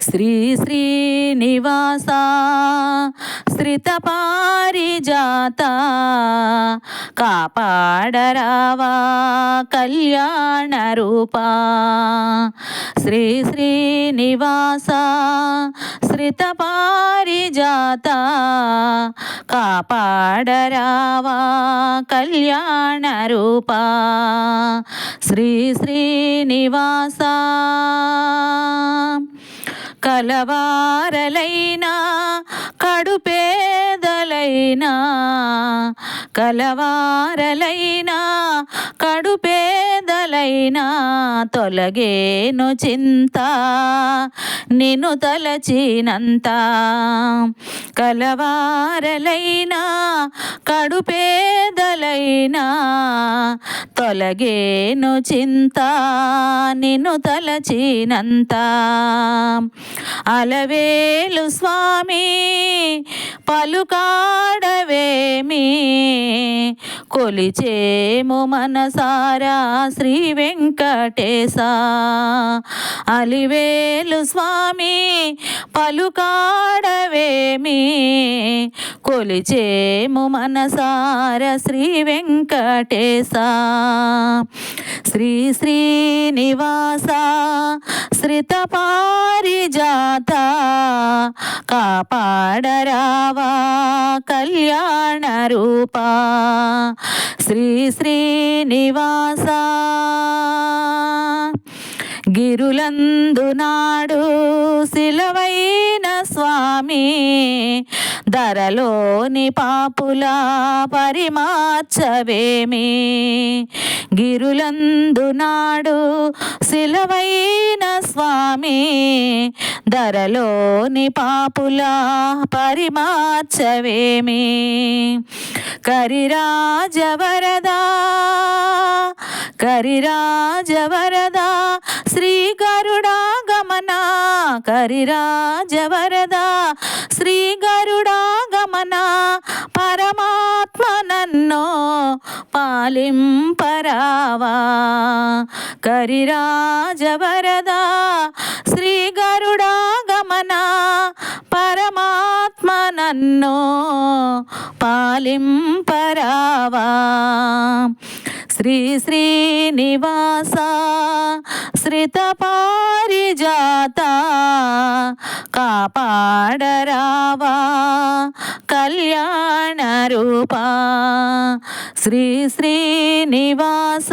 శ్రీ శ్రీనివాస శ్రితపారిజాత కాపాడరావా కళ్యాణ రూపా. శ్రీ శ్రీనివాస శ్రితపారిజాత కాపాడరావా కళ్యాణ రూపా. శ్రీ శ్రీనివాస. కలవారలైనా కడుపేదలైనా కలవారలైనా కడుపేదలైనా తొలగేను చింత నిన్ను తలచినంత. కలవారలైనా కడుపేదలైనా తొలగేను చింత నిన్ను తలచినంత. అలవేలు స్వామి పలుకాడవేమి? కొలిచేము మనసారా శ్రీ వెంకటేశ. అలివేలు స్వామి పలుకాడవేమి. కొలిచేము మనసార శ్రీ వెంకటేశ. శ్రీ శ్రీనివాస శ్రిత పారిజాత కాపాడరావా? కళ్యాణ రూపా. శ్రీ శ్రీనివాస గిరులందునాడు శిలవైన సిలవైన స్వామి ధరలోని పాపుల పరిమార్చవేమి? గిరులందునాడు శిలవైన సిలవైన స్వామి ధరలోని పాపులా పరిమార్చవేమి? కరిరాజవరదా కరిరాజవరదా శ్రీ గరుడా గమన కరిరాజవరదా శ్రీ గరుడా గమన పరమాత్మ నన్ను పాలింపరావా? కరిరాజవరదా పాలింపరావా. శ్రీ శ్రీనివాస శ్రిత పారిజాత కాపాడరావా. కళ్యాణ రూపా శ్రీ శ్రీనివాస